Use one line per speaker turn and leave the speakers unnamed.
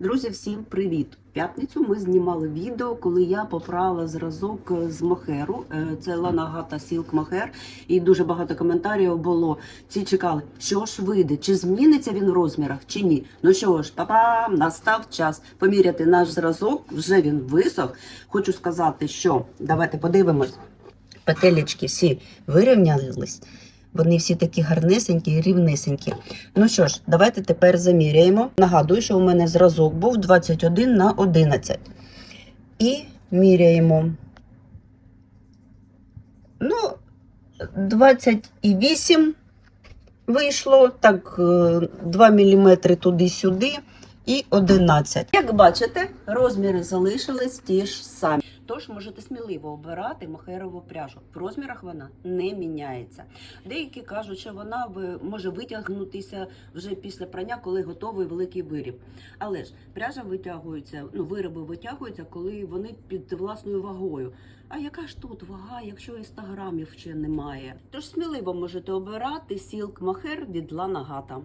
Друзі, всім привіт! П'ятницю ми знімали відео, коли я поправила зразок з мохеру. Е, Це Ланагата Сілк Мохер. І дуже багато коментарів було. Ці чекали, що ж вийде, чи зміниться він в розмірах, чи ні. Ну що ж, папа, настав час поміряти наш зразок. Вже він висох. Хочу сказати, що давайте подивимось. Петелечки всі вирівнялись. Вони всі такі гарнесенькі і рівнесенькі. Ну що ж, давайте тепер заміряємо. Нагадую, що у мене зразок був 21 на 11. І міряємо. Ну, 28 вийшло, так, 2 мм туди-сюди і 11. Як бачите, розміри залишились ті ж самі. Тож можете сміливо обирати мохерову пряжу. В розмірах вона не міняється. Деякі кажуть, що вона може витягнутися вже після прання, коли готовий великий виріб. Але ж пряжа витягується, ну вироби витягуються, коли вони під власною вагою. А яка ж тут вага, якщо і 100 грамів ще немає? Тож сміливо можете обирати сілк махер від Лана Гата.